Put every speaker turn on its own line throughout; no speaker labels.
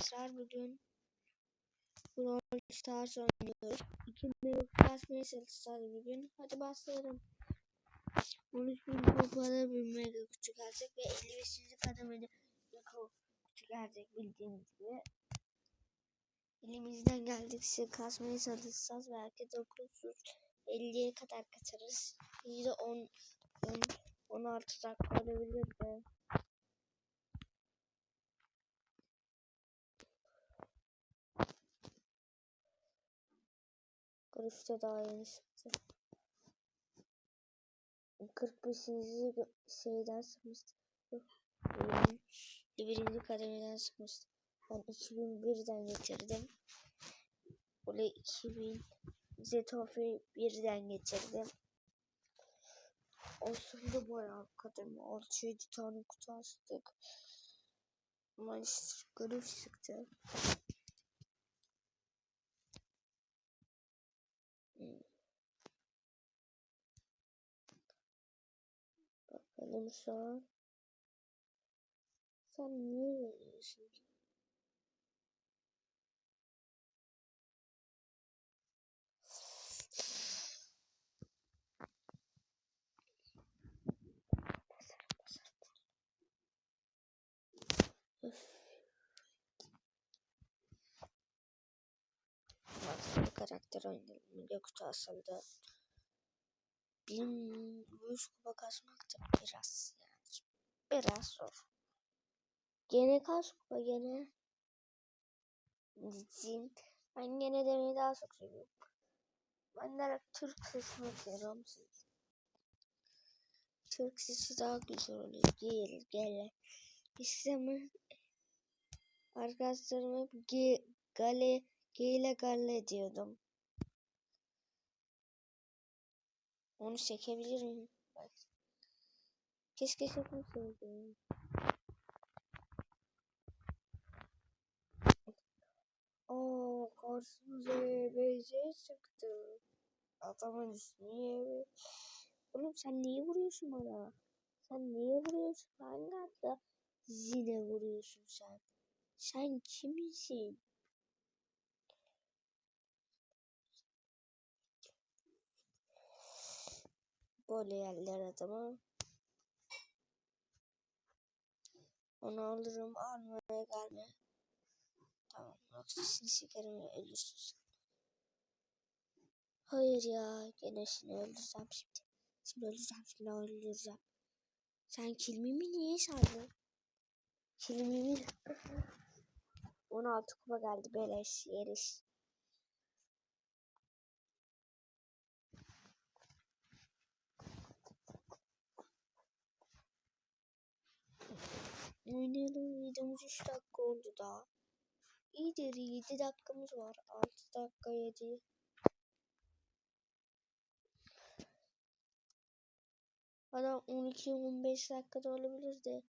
arkadaşlar bugün Brawl Stars oynuyoruz. İkinde yok basmaya çalışacağız bugün. Hadi başlayalım. 13 bin kupada bir mega kutu gelecek ve 55. kademede bir kutu gelecek bildiğiniz gibi. Elimizden geldikçe kasmaya çalışacağız. Belki 950'ye kadar kaçarız. İyi 10, 10 16 dakika olabilir de. Grifte daha yeni çıktı. 45. şeyden sıkmıştı. Birinci kademeden sıkmıştı. Ben 2001'den getirdim. Böyle 2000 Zetofi birden getirdim. Aslında bayağı kademe. 6-7 tane kutu açtık. Ama işte grif çıktı. Bakalım şu an. Sen niye veriyorsun ki? Farklı karakter oynayalım. Mega kutu aslında 1100 kupa kasmak da biraz yani biraz zor. Gene kaç kupa gene? Diyeceğim. Ben gene demeyi daha çok seviyorum. Ben de Türk sesini seviyorum. Türk sesi daha güzel oluyor. Gel gel. İstemem. Arkadaşlarım hep ge, gale, ge ile gale diyordum. Onu çekebilir miyim? Bak. Keşke çekmeseydim. Oo, karşımıza EBC çıktı. Adamın ismi Oğlum sen niye vuruyorsun bana? Sen niye vuruyorsun? Hangi hatta zine vuruyorsun sen? Sen kimsin? Böyle yerler adamı. Onu alırım almaya gelme. Tamam yoksa seni sikerim ölürsün sen. Hayır ya gene seni öldüreceğim şimdi. Şimdi öleceğim şimdi öldüreceğim. Sen kilmimi niye sardın? Kilmimi 16 kupa geldi beleş yeriş. Oynayalım videomuz 3 dakika oldu daha. İyidir 7 dakikamız var. 6 dakika 7. Adam 12-15 dakikada olabilir de.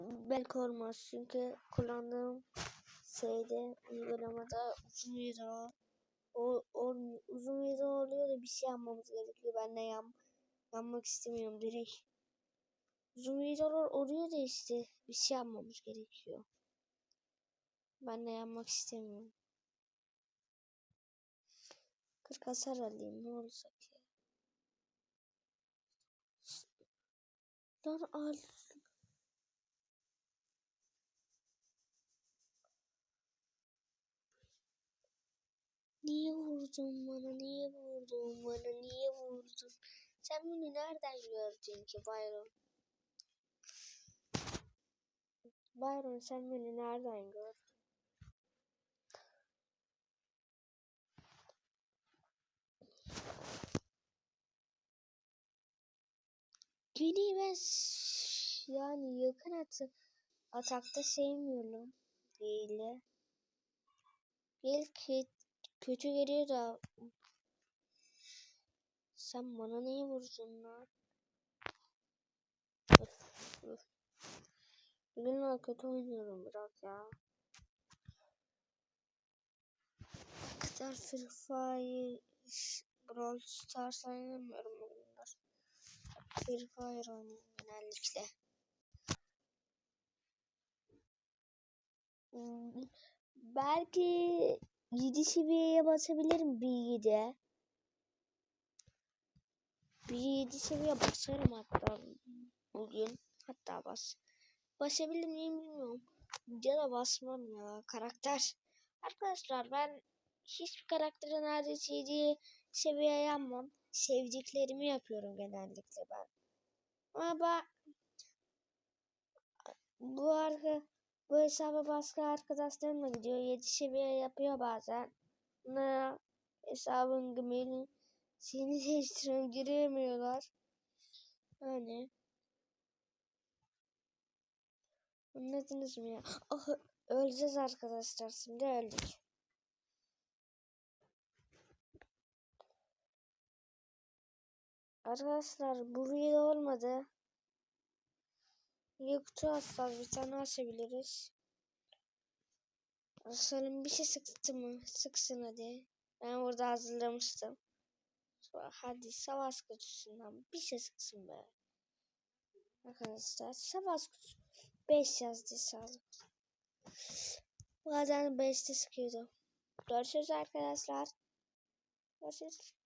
Belki olmaz çünkü kullandığım şeyde uygulamada uzun video o, o uzun video oluyor da bir şey yapmamız gerekiyor. Ben de yan, yanmak istemiyorum direkt. Videolar oluyor da işte bir şey yapmamız gerekiyor. Ben de yanmak istemiyorum. 40 hasar alayım ne olacak ya. Lan al. Niye vurdun bana? Niye vurdun bana? Niye vurdun? Sen bunu nereden gördün ki Byron? Byron sen beni nereden gördün? Gene ben yani yakın atı atakta sevmiyorum değil. Belki kötü geliyor da sen bana niye vurdun lan? Öf, öf. Bugün kötü oynuyorum biraz ya. Kadar Free Fire Brawl Stars oynamıyorum bugünler. Free Fire oynuyorum genellikle. Hmm, Belki 7 seviyeye basabilirim bilgide. Bir 7 seviye basarım hatta bugün. Hatta bas. Basabilir miyim bilmiyorum. Ya da basmam ya. Karakter. Arkadaşlar ben hiçbir karaktere neredeyse 7 seviye yapmam. Sevdiklerimi yapıyorum genellikle ben. Ama ben bu arka bu hesaba başka arkadaşlarımla gidiyor. 7 seviye yapıyor bazen. Ne hesabın gmailini seni değiştiriyorum giremiyorlar. Yani anladınız mı ya? Ah, öleceğiz arkadaşlar. Şimdi öldük. Arkadaşlar bu video olmadı. Bir kutu atacağız. Bir tane açabiliriz. Asalım bir şey sıktı mı? Sıksın hadi. Ben burada hazırlamıştım. Hadi savaş kutusundan bir şey sıksın be. Arkadaşlar savaş kutusu. 5 yazdı sağlık. Bazen 5'te sıkıyordu. Görüşürüz arkadaşlar. Görüşürüz.